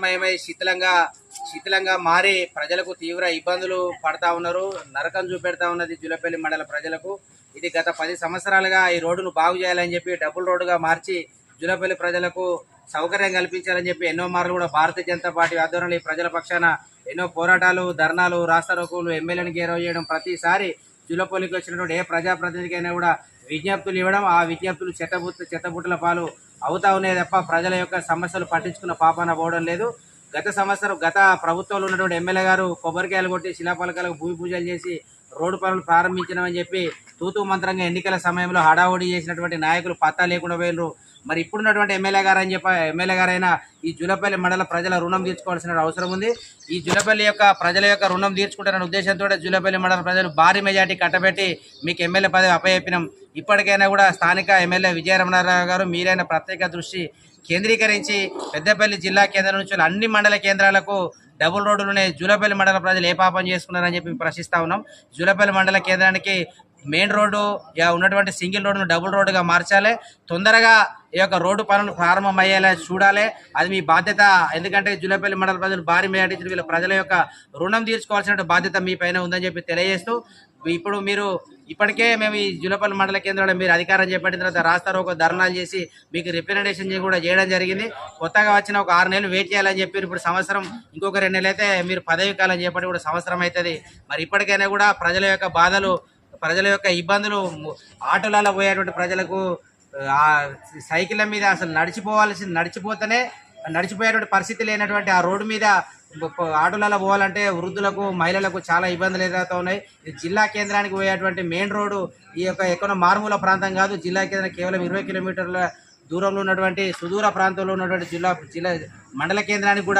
శిథిలమయమై శిథిలంగా శిథిలంగా మారి ప్రజలకు తీవ్ర ఇబ్బందులు పడతా ఉన్నారు. నరకం చూపెడతా ఉన్నది జులపల్లి మండల ప్రజలకు. ఇది గత పది సంవత్సరాలుగా ఈ రోడ్డును బాగు చేయాలని చెప్పి డబుల్ రోడ్డుగా మార్చి జులపల్లి ప్రజలకు సౌకర్యం కల్పించాలని చెప్పి ఎన్నో మార్లు కూడా భారతీయ జనతా పార్టీ ఆధ్వర్యంలో ఈ ప్రజల పక్షాన ఎన్నో పోరాటాలు ధర్నాలు రాస్తారోకులు ఎమ్మెల్యేని గేరవ చేయడం ప్రతిసారి జులపల్లికి వచ్చినటువంటి ఏ ప్రజాప్రతినిధికైనా కూడా విజ్ఞప్తులు ఇవ్వడం ఆ విజ్ఞప్తులు చెత్తబుట్ట చెత్తబుట్టల పాలు అవుతా ఉన్నాయి తప్ప ప్రజల యొక్క సమస్యలు పట్టించుకున్న పాపాన పోవడం లేదు. గత సంవత్సరం గత ప్రభుత్వంలో ఉన్నటువంటి ఎమ్మెల్యే గారు కొబ్బరికాయలు కొట్టి శిలాపలకాలకు భూమి పూజలు చేసి రోడ్డు పనులు ప్రారంభించడమని చెప్పి తూతూ మంత్రంగా ఎన్నికల సమయంలో హడావుడి చేసినటువంటి నాయకులు పత్తా లేకుండా పోయినరు. మరి ఇప్పుడున్నటువంటి ఎమ్మెల్యే గారు అని చెప్ప ఎమ్మెల్యే గారైనా ఈ జులపల్లి మండల ప్రజల రుణం తీర్చుకోవాల్సిన అవసరం ఉంది. ఈ జులపల్లి యొక్క ప్రజల యొక్క రుణం తీర్చుకుంటున్న ఉద్దేశంతో జులపల్లి మండల ప్రజలు భారీ మెజార్టీ కట్టబెట్టి మీకు ఎమ్మెల్యే పదవి అప్పచెప్పినాం. ఇప్పటికైనా కూడా స్థానిక ఎమ్మెల్యే విజయరమణారావు గారు మీరైన ప్రత్యేక దృష్టి కేంద్రీకరించి పెద్దపల్లి జిల్లా కేంద్రం నుంచి అన్ని మండల కేంద్రాలకు డబుల్ రోడ్డులోనే జూలపల్లి మండల ప్రజలు ఏ పాపం చేసుకున్నారని చెప్పి ప్రశ్నిస్తా ఉన్నాం. జూలపల్లి మండల కేంద్రానికి మెయిన్ రోడ్డు ఇక ఉన్నటువంటి సింగిల్ రోడ్డును డబుల్ రోడ్డుగా మార్చాలి. తొందరగా ఈ యొక్క రోడ్డు పనులు ప్రారంభం అయ్యేలా చూడాలి. అది మీ బాధ్యత. ఎందుకంటే జులపల్లి మండల ప్రజలు భారీ మేటి వీళ్ళ ప్రజల యొక్క రుణం తీర్చుకోవాల్సిన బాధ్యత మీ పైన ఉందని చెప్పి తెలియజేస్తూ ఇప్పుడు మీరు ఇప్పటికే మేము ఈ జులపల్లి మండల కేంద్రంలో మీరు అధికారం చేపట్టిన తర్వాత రాస్తారు ఒక ధర్నాలు చేసి మీకు రిప్రజెంటేషన్ కూడా చేయడం జరిగింది. కొత్తగా వచ్చిన ఒక ఆరు నెలలు వెయిట్ చేయాలని చెప్పి ఇప్పుడు సంవత్సరం ఇంకొక రెండు నెలలు అయితే మీరు పదవి కాలం చేపట్టి కూడా సంవత్సరం అవుతుంది. మరి ఇప్పటికైనా కూడా ప్రజల యొక్క బాధలు ప్రజల యొక్క ఇబ్బందులు ఆటోలలో పోయేటువంటి ప్రజలకు సైకిళ్ళ మీద అసలు నడిచిపోవాల్సి నడిచిపోతేనే నడిచిపోయేటువంటి పరిస్థితి లేనటువంటి ఆ రోడ్డు మీద ఆటోలలో పోవాలంటే వృద్ధులకు మహిళలకు చాలా ఇబ్బందులు ఎదురవుతూ ఉన్నాయి. ఇది జిల్లా కేంద్రానికి పోయేటువంటి మెయిన్ రోడ్డు ఈ యొక్క ఎక్కడ మారుమూల ప్రాంతం కాదు. జిల్లా కేంద్రం కేవలం ఇరవై కిలోమీటర్ల దూరంలో ఉన్నటువంటి సుదూర ప్రాంతంలో ఉన్నటువంటి జిల్లా జిల్లా మండల కేంద్రానికి కూడా